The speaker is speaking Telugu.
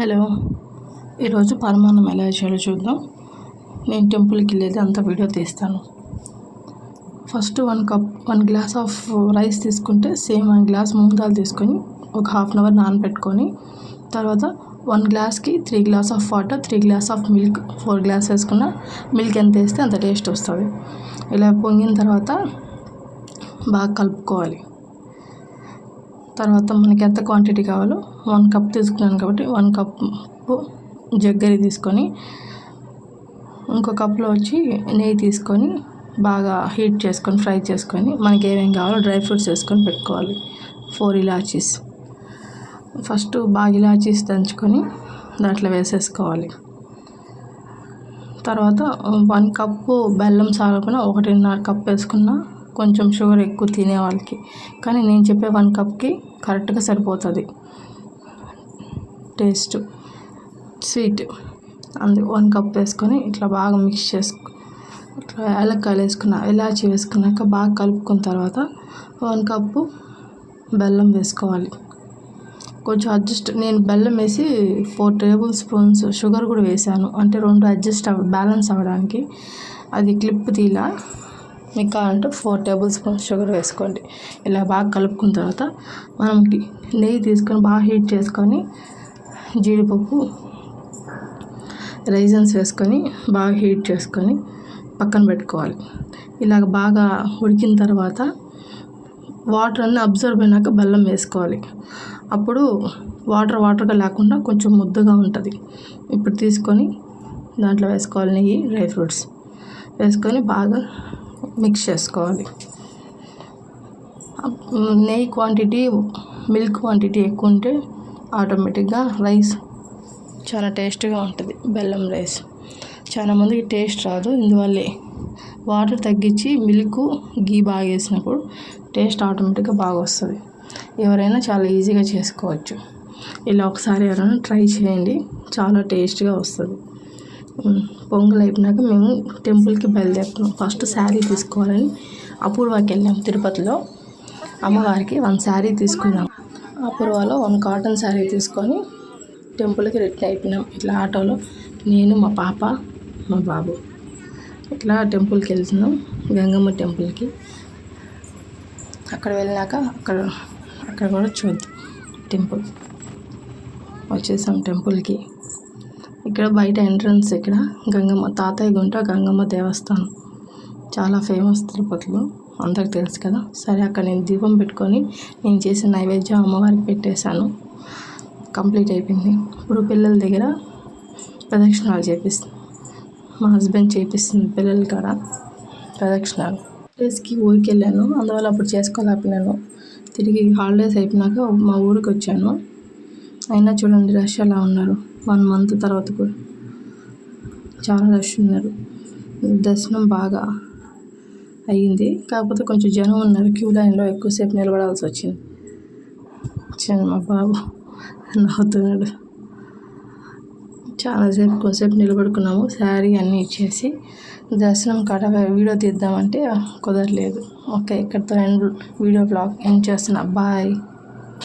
హలో. ఈరోజు పరమాన్నం ఎలా చేయాలో చూద్దాం. నేను టెంపుల్కి వెళ్ళేది అంత వీడియో తీస్తాను. First one cup one glass of rice తీసుకుంటే same one glass moong dal తీసుకొని ఒక హాఫ్ అన్ అవర్ నానబెట్టుకొని తర్వాత వన్ గ్లాస్కి three glass of water three glass of milk four glass వేసుకున్న మిల్క్ ఎంత వేస్తే అంత టేస్ట్ వస్తుంది. ఇలా పొంగిన తర్వాత బాగా కలుపుకోవాలి. తర్వాత మనకి ఎంత క్వాంటిటీ కావాలో వన్ కప్ తీసుకున్నాను కాబట్టి వన్ కప్పు జగ్గరి తీసుకొని ఇంకో కప్లో వచ్చి నెయ్యి తీసుకొని బాగా హీట్ చేసుకొని ఫ్రై చేసుకొని మనకి ఏమేమి కావాలో డ్రై ఫ్రూట్స్ వేసుకొని పెట్టుకోవాలి. ఫోర్ ఇలాచీస్. ఫస్ట్ బాగా ఇలాచీస్ దంచుకొని దాంట్లో వేసేసుకోవాలి. తర్వాత వన్ కప్పు బెల్లం సాలకుండా ఒకటిన్నర కప్ వేసుకున్న కొంచెం షుగర్ ఎక్కువ తినే వాళ్ళకి. కానీ నేను చెప్పే వన్ కప్కి కరెక్ట్గా సరిపోతుంది. టేస్ట్. స్వీట్. అందు వన్ కప్ వేసుకొని ఇట్లా బాగా మిక్స్ చేసుకో ఇట్లా యాలక్కాయలు వేసుకున్న ఇలాచి వేసుకున్నాక బాగా కలుపుకున్న తర్వాత వన్ కప్పు బెల్లం వేసుకోవాలి. కొంచెం అడ్జస్ట్ నేను బెల్లం వేసి ఫోర్ టేబుల్ స్పూన్స్ షుగర్ కూడా వేసాను. అంటే రెండు అడ్జస్ట్ అవ్వ బ్యాలెన్స్ అవ్వడానికి. అది క్లిప్ తీలా మీకు కావాలంటే ఫోర్ టేబుల్ స్పూన్స్ షుగర్ వేసుకోండి. ఇలా బాగా కలుపుకున్న తర్వాత మనం నెయ్యి తీసుకొని బాగా హీట్ చేసుకొని జీడిపప్పు రైజన్స్ వేసుకొని బాగా హీట్ చేసుకొని పక్కన పెట్టుకోవాలి. ఇలాగ బాగా ఉడికిన తర్వాత వాటర్ అన్నీ అబ్జర్వ్ అయినాక బెల్లం వేసుకోవాలి. అప్పుడు వాటర్ వాటర్గా లేకుండా కొంచెం ముద్దగా ఉంటుంది. ఇప్పుడు తీసుకొని దాంట్లో వేసుకోవాలి నెయ్యి డ్రై ఫ్రూట్స్. వేసుకొని బాగా మిక్స్ చేసుకోవాలి. నెయ్యి క్వాంటిటీ మిల్క్ క్వాంటిటీ ఎక్కువ ఉంటే ఆటోమేటిక్గా రైస్ చాలా టేస్ట్గా ఉంటుంది బెల్లం రైస్ చాలా మందికి టేస్ట్ రాదు ఇందువల్లే వాటర్ తగ్గించి మిల్క్ గీ బాగా వేసినప్పుడు టేస్ట్ ఆటోమేటిక్గా బాగా వస్తుంది. ఎవరైనా చాలా ఈజీగా చేసుకోవచ్చు. ఇలా ఒకసారి ఎవరైనా ట్రై చేయండి చాలా టేస్ట్గా వస్తుంది. పొంగల్ అయిపోయినాక మేము టెంపుల్కి బయలుదేరుతున్నాం. ఫస్ట్ శారీ తీసుకోవాలని అపూర్వాకి వెళ్ళాం తిరుపతిలో. అమ్మవారికి వన్ శారీ తీసుకున్నాం. అపూర్వలో వన్ కాటన్ శారీ తీసుకొని టెంపుల్కి రిటర్న్ అయిపోయినాం. ఇట్లా ఆటోలో నేను మా పాప మా బాబు. ఇట్లా టెంపుల్కి వెళ్తున్నాం గంగమ్మ టెంపుల్కి. అక్కడ వెళ్ళినాక అక్కడ అక్కడ కూడా చూద్దాం టెంపుల్. వచ్చేసాం టెంపుల్కి. ఇక్కడ బయట ఎంట్రన్స్ ఇక్కడ. గంగమ్మ తాతయ్య గుంట గంగమ్మ దేవస్థానం. చాలా ఫేమస్ తిరుపతిలో. అందరికి తెలుసు కదా. సరే అక్కడ నేను దీపం పెట్టుకొని నేను చేసిన నైవేద్యం అమ్మవారికి పెట్టేశాను. కంప్లీట్ అయిపోయింది. ఇప్పుడు పిల్లల దగ్గర ప్రదక్షిణాలు చేపిస్తుంది మా హస్బెండ్ చేపిస్తుంది పిల్లల కాడ ప్రదక్షిణాలు. ప్లేస్కి ఊరికి వెళ్ళాను అందువల్ల అప్పుడు చేసుకోలేకపోయినాను. తిరిగి హాలిడేస్ అయిపోయినాక మా ఊరికి వచ్చాను. అయినా చూడండి రష్ ఎలా ఉన్నారు. వన్ మంత్ తర్వాత కూడా. చాలా రష్ ఉన్నారు. దర్శనం బాగా అయ్యింది. కాకపోతే కొంచెం జనం ఉన్నారు. క్యూ లైన్లో ఎక్కువసేపు నిలబడాల్సి వచ్చింది. చిన్న మా బాబు నవ్వుతున్నాడు. చాలాసేపు కొంతసేపు నిలబడుకున్నాము. శారీ అన్నీ ఇచ్చేసి దర్శనం కాడ వీడియో తీద్దామంటే కుదరలేదు. ఓకే ఇక్కడితో ఎండ్ వీడియో బ్లాగ్ ఎండ్ చేస్తున్నా. బాయ్